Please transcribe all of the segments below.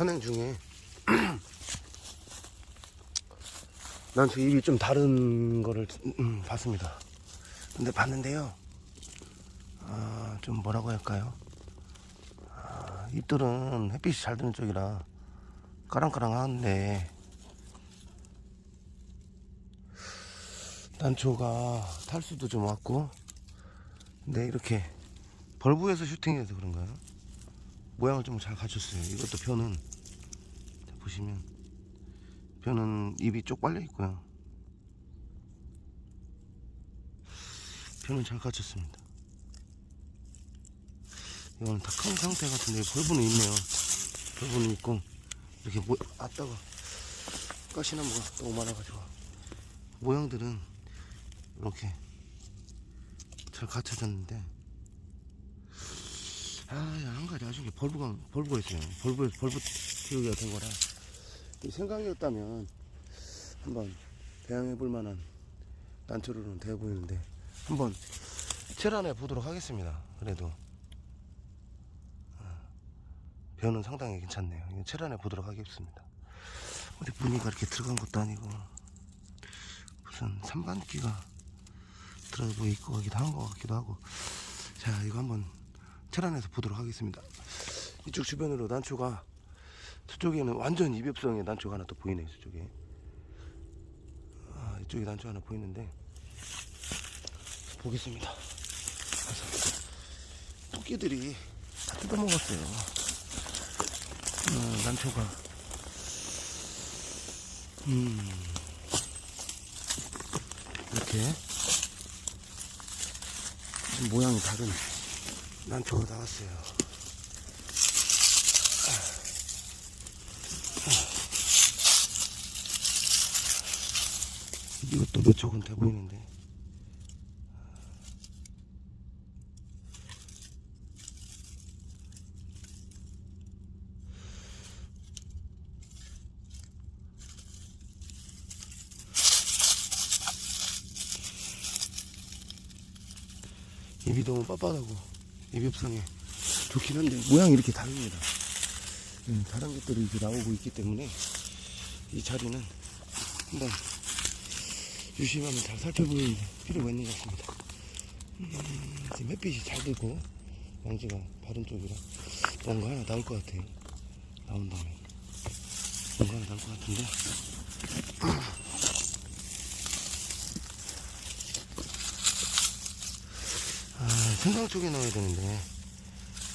산행 중에 난저 입이 좀 다른 거를 음, 봤습니다. 근데 봤는데요. 아, 좀 뭐라고 할까요? 아, 잎들은 햇빛이 잘 드는 쪽이라 까랑까랑한데 난초가 탈수도 좀 왔고 근데 이렇게 벌브에서 슈팅해서 그런가요? 모양을 좀 잘 갖췄어요. 이것도 자, 보시면 벼는 입이 쪽 빨려 있고요. 벼는 잘 갖췄습니다. 이거는 다큰 상태 같은데 벌브는 있네요. 벌브는 있고 이렇게 모 아따가 가시나무가 너무 많아가지고 모양들은 이렇게 잘 갖춰졌는데 아, 한 가지 아쉬운 게 벌브가, 벌브가 있어요. 벌브, 벌브 키우기가 된 거라. 이 생각이었다면 한번 배양해 볼 만한 난초로는 되어 보이는데 한번 철안해 보도록 하겠습니다. 그래도. 어, 변은 상당히 괜찮네요. 이거 철안해 보도록 하겠습니다. 어디 무늬가 이렇게 들어간 것도 아니고 무슨 산반기가 들어가 있고 하기도 한 것 같기도 하고 자 이거 한번 철안에서 보도록 하겠습니다 이쪽 주변으로 난초가 저쪽에는 완전 이벽성의 난초가 하나 또 보이네요 저쪽에. 아, 이쪽에 난초 하나 보이는데. 보겠습니다. 토끼들이 다 뜯어먹었어요. 음, 난초가. 음. 이렇게. 좀 모양이 다른 난초가 나왔어요. 이것도 몇 촉은 돼 보이는데. 입이 너무 빳빳하고 입엽상에 좋긴 한데 모양이 이렇게 다릅니다. 음, 다른 것들이 이제 나오고 있기 때문에 이 자리는 한번 유심하면 잘 살펴보는 필요가 있는 것 같습니다. 음, 지금 햇빛이 잘 들고 양지가 바른 쪽이라 뭔가 하나 나올 것 같아요. 나온다면 뭔가 하나 나올 것 같은데 아, 생강 쪽에 넣어야 되는데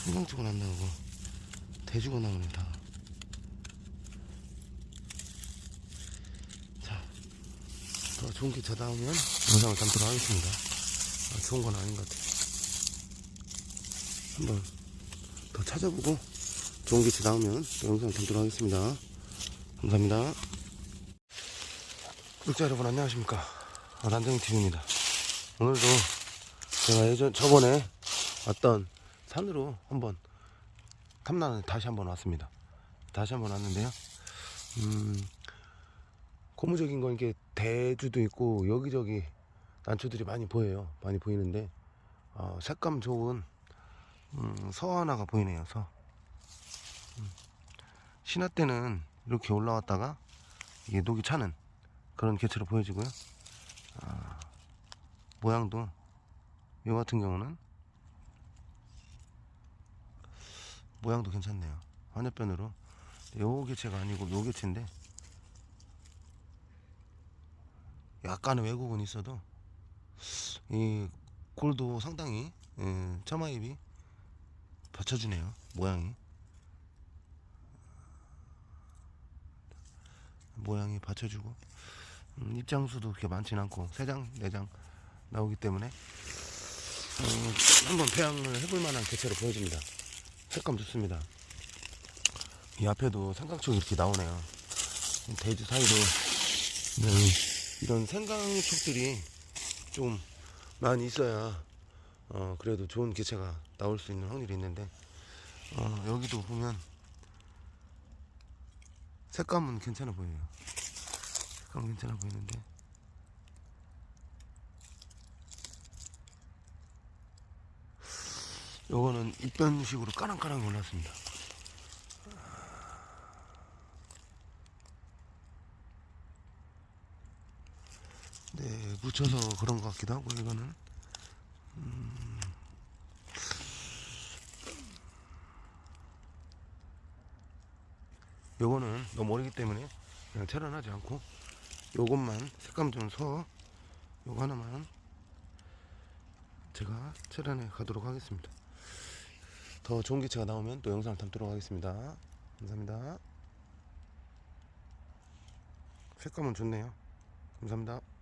생강 쪽은 안 나오고 대주가 나오네 다. 더 좋은 게 더 나오면 영상을 담도록 하겠습니다. 아, 좋은 건 아닌 것 같아요. 한번 더 찾아보고 좋은 게 더 나오면 또 영상을 담도록 하겠습니다. 감사합니다. 구독자 여러분 안녕하십니까. 란정TV입니다. 오늘도 제가 예전 저번에 왔던 산으로 한번 탐나는 다시 한번 왔습니다. 다시 한번 왔는데요. 음, 고무적인 건 이게 대주도 있고 여기저기 난초들이 많이 보여요. 많이 보이는데 어, 색감 좋은 음, 서 하나가 보이네요. 서. 음, 신화 때는 이렇게 올라왔다가 이게 녹이 차는 그런 개체로 보여지고요. 아, 모양도 이 같은 경우는 모양도 괜찮네요. 환엽변으로 요 개체가 아니고 요 개체인데 약간의 왜곡은 있어도 이 골도 상당히 예, 처마입이 받쳐주네요. 모양이 모양이 받쳐주고 음, 입장수도 그렇게 많진 않고 세 장, 네장 나오기 때문에 어, 한번 배양을 해볼 만한 개체로 보여집니다. 색감 좋습니다. 이 앞에도 생강촉이 이렇게 나오네요. 대주 사이로 네, 이런 생강촉들이 좀 많이 있어야 어, 그래도 좋은 개체가 나올 수 있는 확률이 있는데 어, 여기도 보면 색감은 괜찮아 보여요. 색감 괜찮아 보이는데 요거는 입변식으로 까랑까랑 올랐습니다. 묻혀서 그런 것 같기도 하고 이거는. 음. 요거는 너무 어리기 때문에 그냥 철원하지 않고 요것만 색감 좀 서. 요거 하나만 제가 철원에 가도록 하겠습니다. 더 좋은 개체가 나오면 또 영상을 담도록 하겠습니다. 감사합니다. 색감은 좋네요. 감사합니다